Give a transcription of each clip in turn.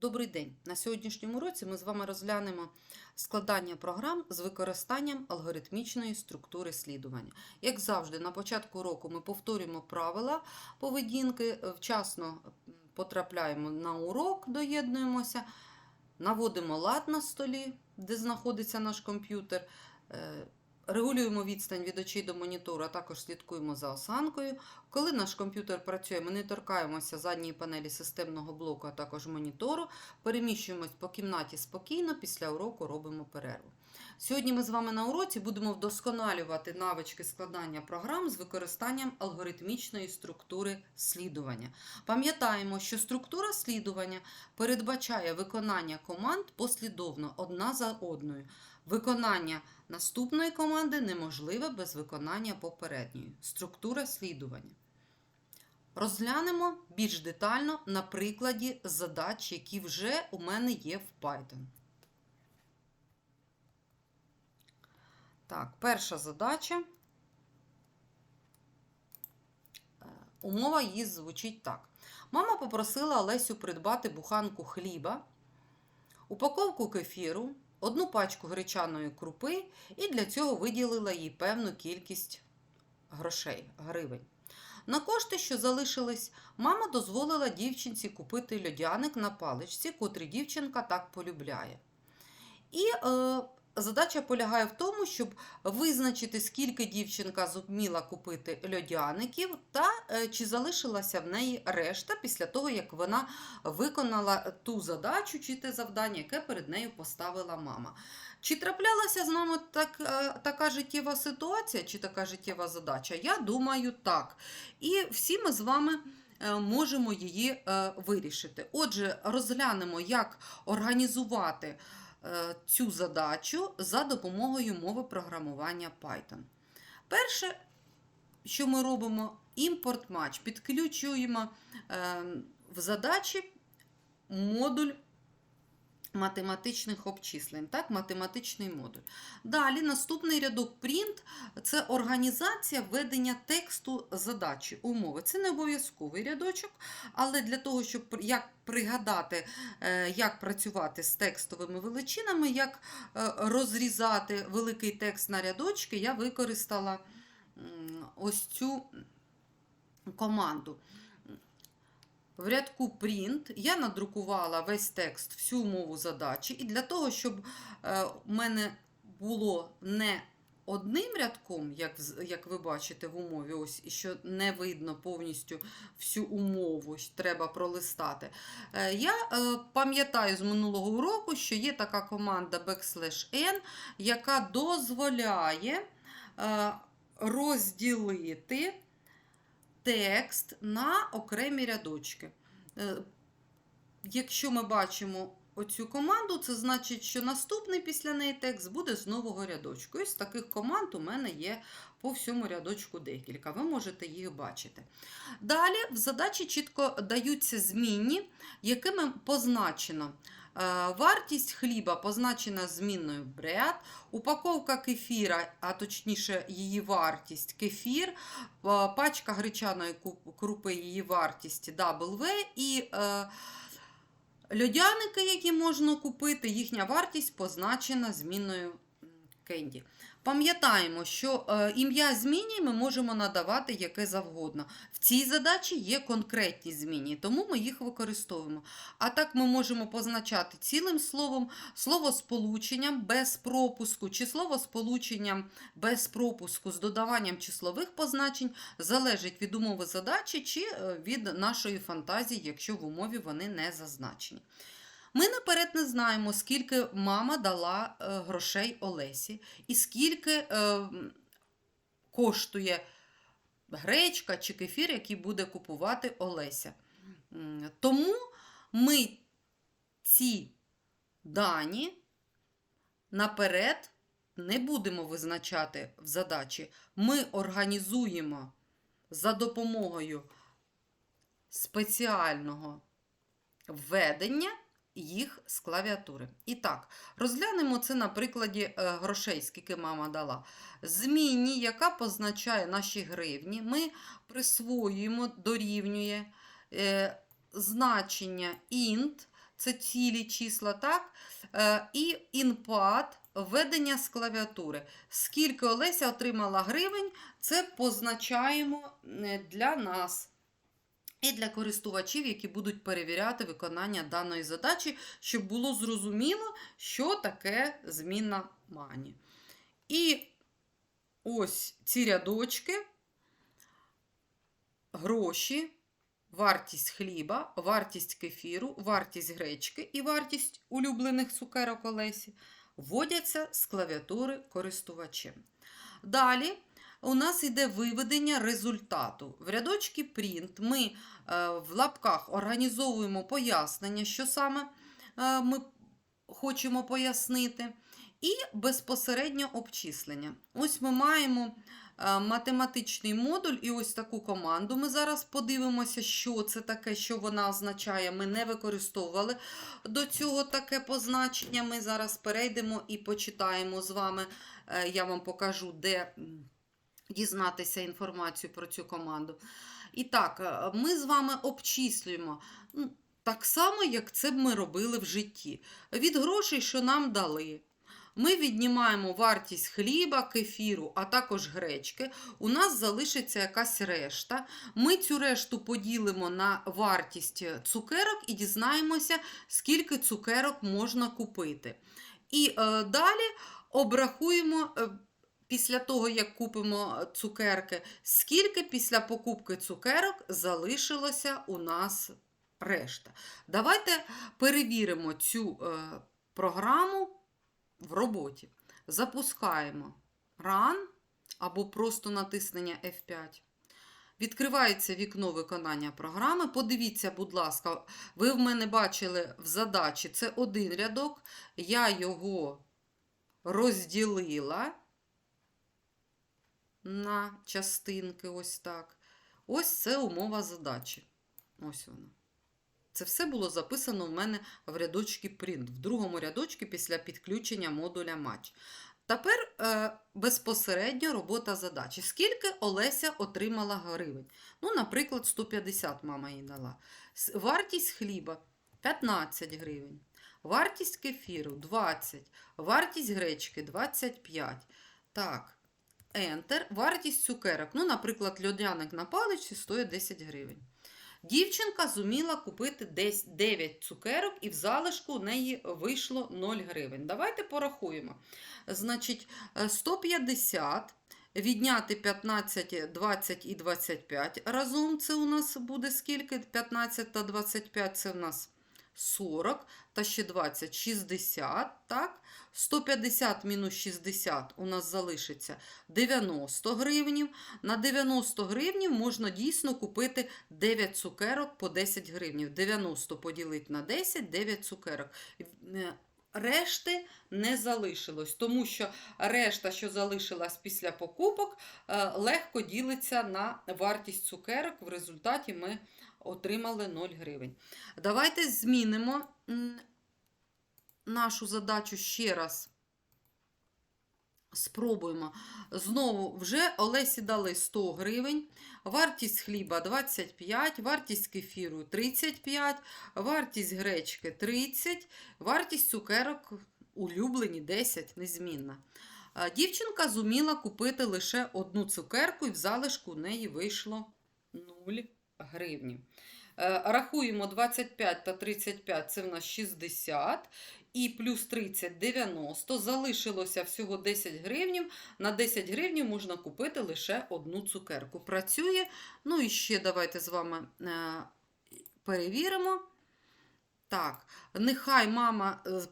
Добрий день! На сьогоднішньому уроці ми з вами розглянемо складання програм з використанням алгоритмічної структури слідування. Як завжди, на початку уроку ми повторюємо правила поведінки, вчасно потрапляємо на урок, доєднуємося, наводимо лад на столі, де знаходиться наш комп'ютер, е, регулюємо відстань від очей до монітору, а також слідкуємо за осанкою. Коли наш комп'ютер працює, ми не торкаємося задньої панелі системного блоку, а також монітору, переміщуємось по кімнаті спокійно, після уроку робимо перерву. Сьогодні ми з вами на уроці будемо вдосконалювати навички складання програм з використанням алгоритмічної структури слідування. Пам'ятаємо, що структура слідування передбачає виконання команд послідовно одна за одною. Виконання наступної команди неможливе без виконання попередньої. Структура слідування. Розглянемо більш детально на прикладі задач, які вже у мене є в Python. Так, перша задача. Е, Умова її звучить так. Мама попросила Олесю придбати буханку хліба, упаковку кефіру, одну пачку гречаної крупи і для цього виділила їй певну кількість грошей, гривень. На кошти, що залишились, мама дозволила дівчинці купити льодяник на паличці, котрий дівчинка так полюбляє. І е, задача полягає в тому, щоб визначити, скільки дівчинка зуміла купити льодяників, та е, чи залишилася в неї решта після того, як вона виконала ту задачу чи те завдання, яке перед нею поставила мама. Чи траплялася з нами так, е, така життєва ситуація, чи така життєва задача? Я думаю, так. І всі ми з вами е, можемо її вирішити. Отже, розглянемо, як організувати цю задачу за допомогою мови програмування Python. Перше, що ми робимо, імпорт матч. Підключуємо е, в задачі модуль математичних обчислень, так, математичний модуль. Далі наступний рядок print – це організація введення тексту задачі, умови. Це не обов'язковий рядочок, але для того, щоб як пригадати, е, як працювати з текстовими величинами, як е, розрізати великий текст на рядочки, я використала ось цю команду. В рядку print я надрукувала весь текст, всю умову задачі, і для того, щоб е, мене було не одним рядком, як, як ви бачите в умові, ось, і що не видно повністю всю умову, треба пролистати. Е, я е, пам'ятаю з минулого уроку, що є така команда backslash n, яка дозволяє розділити текст на окремі рядочки. Е, Якщо ми бачимо оцю команду, це значить, що наступний після неї текст буде з нового рядочку. Ось таких команд у мене є по всьому рядочку декілька. Ви можете їх бачити. Далі в задачі чітко даються змінні, якими позначено. Е, Вартість хліба позначена змінною бред, упаковка кефіра, а точніше її вартість кефір, е, пачка гречаної крупи, її вартість W. І е, льодяники, які можна купити, їхня вартість позначена змінною кенді. Пам'ятаємо, що е, ім'я зміні ми можемо надавати яке завгодно. В цій задачі є конкретні зміни, тому ми їх використовуємо. А так ми можемо позначати цілим словом, словосполученням без пропуску, чи словосполученням без пропуску з додаванням числових позначень залежить від умови задачі чи е, від нашої фантазії, якщо в умові вони не зазначені. Ми наперед не знаємо, скільки мама дала е, грошей Олесі, і скільки е, коштує гречка чи кефір, який буде купувати Олеся. Тому ми ці дані наперед не будемо визначати в задачі. Ми організуємо за допомогою спеціального введення їх з клавіатури. І так, розглянемо це на прикладі е, грошей, скільки мама дала. Змінні, яка позначає наші гривні, ми присвоюємо, дорівнює е, значення int, це цілі числа, так? Е, І інпад, введення з клавіатури. Скільки Олеся отримала гривень, це позначаємо е, для нас. І для користувачів, які будуть перевіряти виконання даної задачі, щоб було зрозуміло, що таке змінна мані. І ось ці рядочки, гроші, вартість хліба, вартість кефіру, вартість гречки і вартість улюблених цукерок Олесі вводяться з клавіатури користувачем. Далі у нас йде виведення результату. В рядочці Print ми е, в лапках організовуємо пояснення, що саме е, ми хочемо пояснити, і безпосередньо обчислення. Ось ми маємо е, математичний модуль і ось таку команду. Ми зараз подивимося, що це таке, що вона означає. Ми не використовували до цього таке позначення. Ми зараз перейдемо і почитаємо з вами. Я вам покажу, де дізнатися інформацію про цю команду. І так, е, ми з вами обчислюємо. ну, Так само, як це б ми робили в житті. Від грошей, що нам дали, ми віднімаємо вартість хліба, кефіру, а також гречки. У нас залишиться якась решта. Ми цю решту поділимо на вартість цукерок і дізнаємося, скільки цукерок можна купити. І е, далі обрахуємо. Після того, як купимо цукерки, скільки після покупки цукерок залишилося у нас решта. Давайте перевіримо цю е, програму в роботі. Запускаємо Run або просто натиснення F5. Відкривається вікно виконання програми. Подивіться, будь ласка, ви в мене бачили в задачі це один рядок. Я його розділила на частинки, ось так. Ось це умова задачі. Ось вона. Це все було записано в мене в рядочці Print, в другому рядочку після підключення модуля Match. Тепер е, безпосередньо робота задачі. Скільки Олеся отримала гривень? Ну, наприклад, 150 мама їй дала. Вартість хліба 15 гривень. Вартість кефіру 20. Вартість гречки 25. Так, Enter. Вартість цукерок. Ну, наприклад, льодяник на паличці стоїть 10 гривень. Дівчинка зуміла купити десь 9 цукерок, і в залишку у неї вийшло 0 гривень. Давайте порахуємо. Значить, е, 150 відняти 15, 20 і 25 разом це у нас буде скільки? 15 та 25 це у нас 40, та ще 20 60, так? 150 мінус 60 у нас залишиться 90 гривнів. На 90 гривнів можна дійсно купити 9 цукерок по 10 гривнів. 90 поділити на 10, 9 цукерок. Е, Решти не залишилось, тому що решта, що залишилась після покупок, е, легко ділиться на вартість цукерок. В результаті ми отримали 0 гривень. Давайте змінимо нашу задачу ще раз. Спробуємо. Знову вже Олесі дали 100 гривень, вартість хліба 25, вартість кефіру 35, вартість гречки 30, вартість цукерок улюблені 10, незмінна. Дівчинка зуміла купити лише одну цукерку, і в залишку у неї вийшло 0 гривні. Е, Рахуємо 25 та 35 це в нас 60. І плюс 30 – 90. Залишилося всього 10 гривнів. На 10 гривнів можна купити лише одну цукерку. Працює. Ну і ще давайте з вами е, перевіримо. Так, нехай мама е,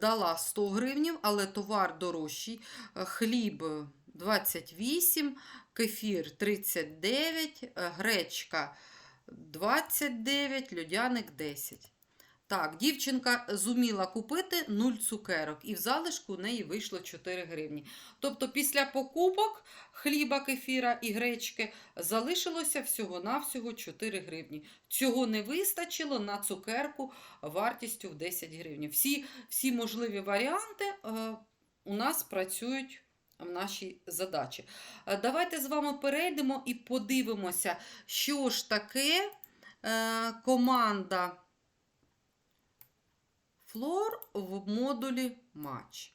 дала 100 гривнів, але товар дорожчий. Хліб 28, кефір 39, е, гречка 29, льодяник 10. Так, дівчинка зуміла купити 0 цукерок, і в залишку у неї вийшло 4 гривні. Тобто після покупок хліба, кефіра і гречки залишилося всього-навсього 4 гривні. Цього не вистачило на цукерку вартістю в 10 гривень. Всі, всі можливі варіанти е, у нас працюють в нашій задачі. Е, Давайте з вами перейдемо і подивимося, що ж таке е, команда floor в модулі match.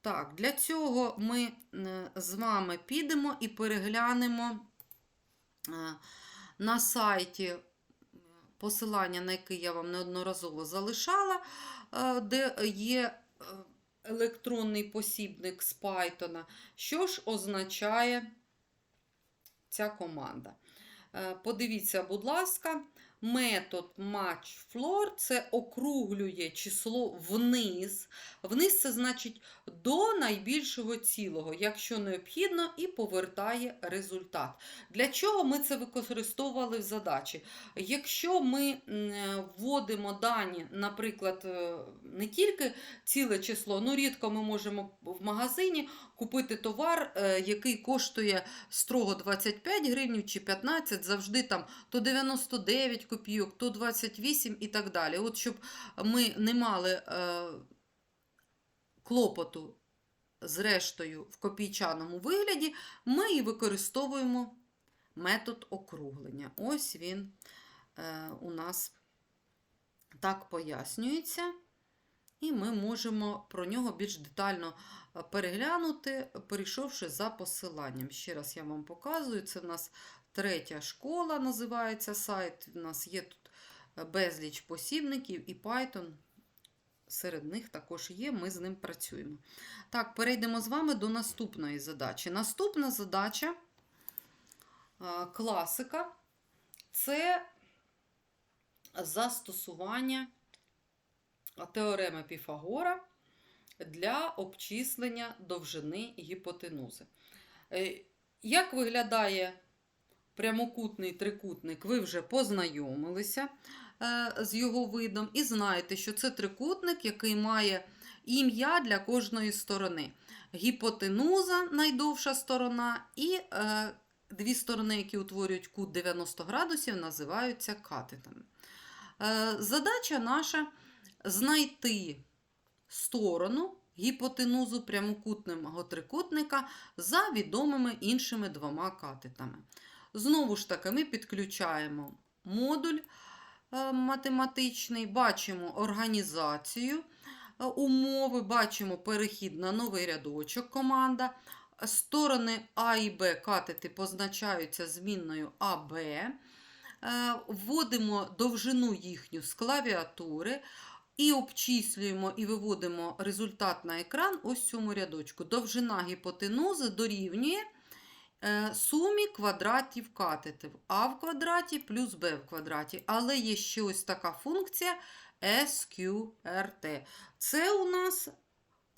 Так, для цього ми е, з вами підемо і переглянемо на сайті посилання, на яке я вам неодноразово залишала, де є електронний посібник з Python. Що ж означає ця команда? Е, Подивіться, будь ласка, метод matchFloor це округлює число вниз. Вниз це значить до найбільшого цілого, якщо необхідно, і повертає результат. Для чого ми це використовували в задачі? Якщо ми вводимо дані, наприклад, е, не тільки ціле число, ну рідко ми можемо в магазині купити товар, е, який коштує строго 25 гривень чи 15, завжди там то 99 копійок, то 28 і так далі. От щоб ми не мали е, клопоту з рештою в копійчаному вигляді, ми і використовуємо метод округлення. Ось він е, у нас так пояснюється. І ми можемо про нього більш детально переглянути, перейшовши за посиланням. Ще раз я вам показую. Це в нас третя школа, називається сайт. У нас є тут е, безліч посібників і Python. Серед них також є, ми з ним працюємо. Так, перейдемо з вами до наступної задачі. Наступна задача е, класика це застосування теореми Піфагора для обчислення довжини гіпотенузи. Е, Як виглядає прямокутний трикутник, ви вже познайомилися е, з його видом, і знаєте, що це трикутник, який має ім'я для кожної сторони. Гіпотенуза найдовша сторона, і е, дві сторони, які утворюють кут 90 градусів, називаються катетами. Задача наша знайти сторону гіпотенузу прямокутного трикутника за відомими іншими двома катетами. Знову ж таки, ми підключаємо модуль е, математичний, бачимо організацію е, умови, бачимо перехід на новий рядочок команда. Сторони А і Б катети позначаються змінною АБ. Е, Вводимо довжину їхню з клавіатури і обчислюємо і виводимо результат на екран ось в цьому рядочку. Довжина гіпотенузи дорівнює е, сумі квадратів катетів А в квадраті плюс Б в квадраті. Але є ще ось така функція SQRT. Це у нас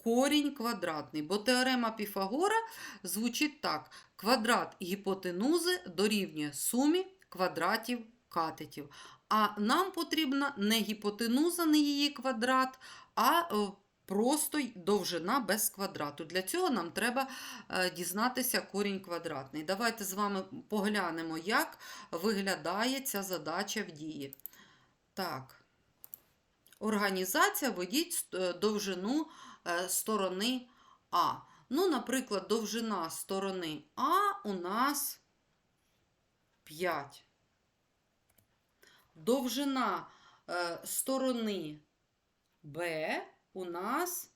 корінь квадратний, бо теорема Піфагора звучить так: квадрат гіпотенузи дорівнює сумі квадратів катетів. А нам потрібна не гіпотенуза, не її квадрат, а е, просто довжина без квадрату. Для цього нам треба е, дізнатися корінь квадратний. Давайте з вами поглянемо, як виглядає ця задача в дії. Так. Організація введіть е, довжину сторони А. Ну, наприклад, довжина сторони А у нас 5. Довжина е, сторони Б у нас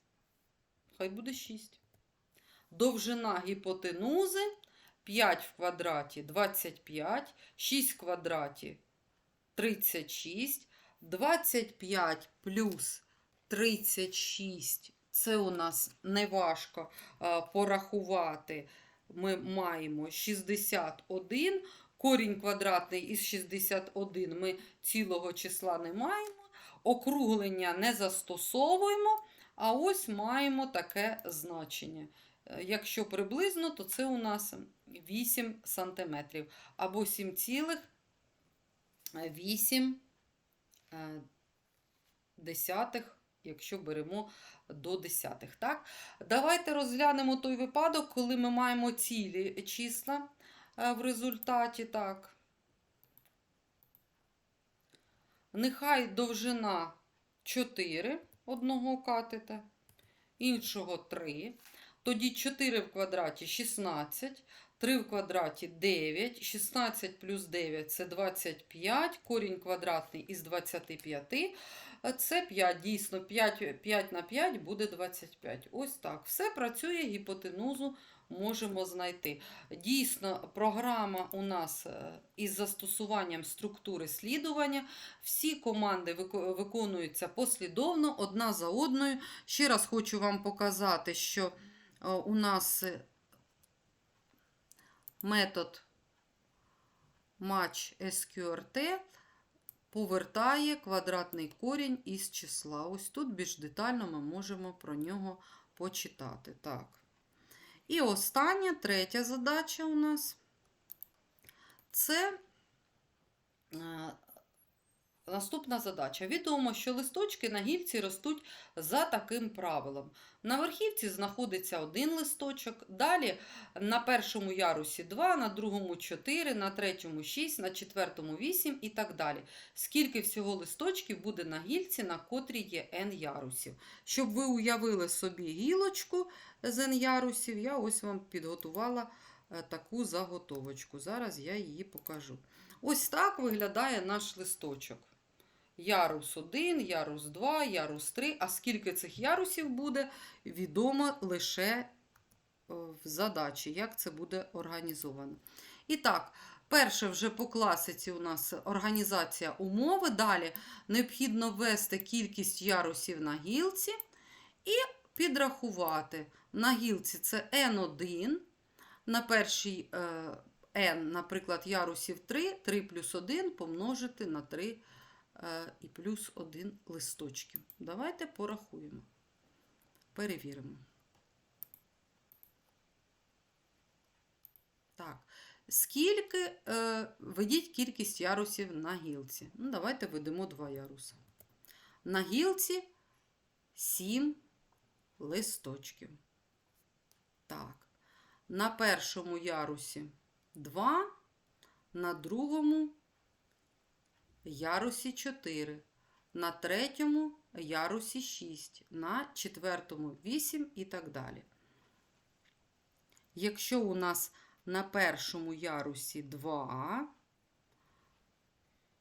хай буде 6. Довжина гіпотенузи 5 в квадраті 25, 6 в квадраті 36, 25 плюс 36. Це у нас неважко е, порахувати. Ми маємо 61. Корінь квадратний із 61 ми цілого числа не маємо. Округлення не застосовуємо, а ось маємо таке значення. Е, Якщо приблизно, то це у нас 8 см або 7,8 е, десятих, якщо беремо до десятих. Так? Давайте розглянемо той випадок, коли ми маємо цілі числа е, в результаті. Так. Нехай довжина 4 одного катета, іншого 3. Тоді 4 в квадраті 16, 3 в квадраті 9, 16 плюс 9 це 25, корінь квадратний із 25. Е, Це 5, дійсно, 5, 5 на 5 буде 25. Ось так. Все працює, гіпотенузу можемо знайти. Дійсно, програма у нас е, із застосуванням структури слідування. Всі команди виконуються послідовно, одна за одною. Ще раз хочу вам показати, що е, у нас е, метод match SQRT повертає квадратний корінь із числа. Ось тут більш детально ми можемо про нього почитати. Так. І остання, третя задача у нас. Це е, наступна задача. Відомо, що листочки на гільці ростуть за таким правилом. На верхівці знаходиться один листочок, далі на першому ярусі 2, на другому 4, на третьому 6, на четвертому 8 і так далі. Скільки всього листочків буде на гільці, на котрій є n ярусів. Щоб ви уявили собі гілочку з n ярусів, я ось вам підготувала е, таку заготовочку. Зараз я її покажу. Ось так виглядає наш листочок. Ярус 1, ярус 2, ярус 3. А скільки цих ярусів буде, відомо лише е, в задачі, як це буде організовано. І так, перше вже по класиці у нас організація умови. Далі необхідно ввести кількість ярусів на гілці і підрахувати. На гілці це N1, на першій е, N, наприклад, ярусів 3, 3 плюс 1 помножити на 3 е, і плюс 1 листочків. Давайте порахуємо. Перевіримо. Так. Скільки е, ведіть кількість ярусів на гілці? Ну, давайте ведемо два яруси. На гілці 7 листочків. Так. На першому ярусі 2, на другому ярусі 4, на третьому ярусі 6, на четвертому 8 і так далі. Якщо у нас на першому ярусі 2,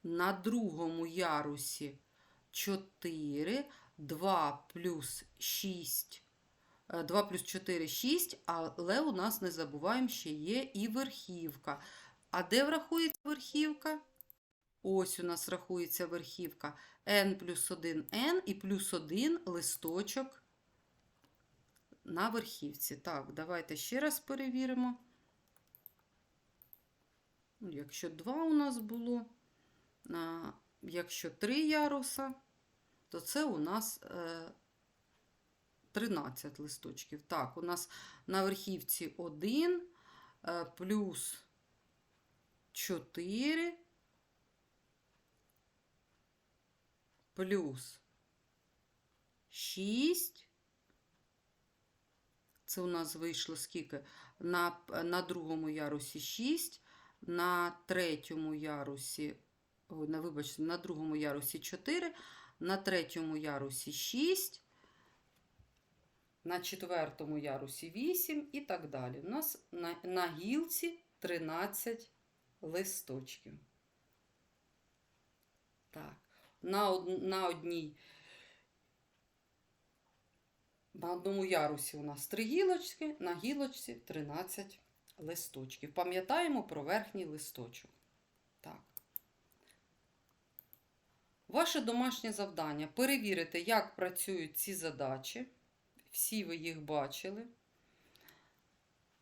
на другому ярусі 4, 2 плюс 6, 2 плюс 4 6, але у нас не забуваємо, ще є і верхівка. А де врахується верхівка? Ось у нас рахується верхівка n плюс 1 n і плюс 1 листочок на верхівці. Так, давайте ще раз перевіримо. Ну, Якщо 2 у нас було, якщо 3 яруса, то це у нас е, 13 листочків. Так, у нас на верхівці 1 е, плюс 4 плюс 6. Це у нас вийшло скільки? На, на другому ярусі 6, на третьому ярусі, ой, на, вибачте, на другому ярусі 4, на третьому ярусі 6, на четвертому ярусі 8 і так далі. У нас на, на гілці 13 листочків. Так, на, од, на одній на одному ярусі у нас 3 гілочки, на гілочці 13 листочків. Пам'ятаємо про верхній листочок. Так. Ваше домашнє завдання перевірити, як працюють ці задачі. Всі ви їх бачили.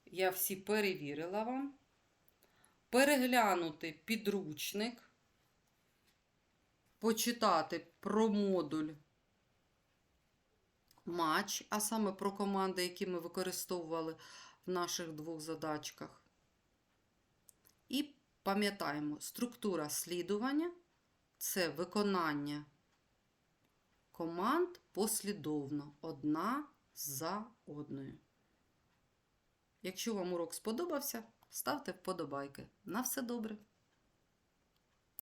Я всі перевірила вам. Переглянути підручник, почитати про модуль матч, а саме про команди, які ми використовували в наших двох задачках. І пам'ятаємо, структура слідування це виконання команд послідовно, одна за одною. Якщо вам урок сподобався, ставте вподобайки. На все добре!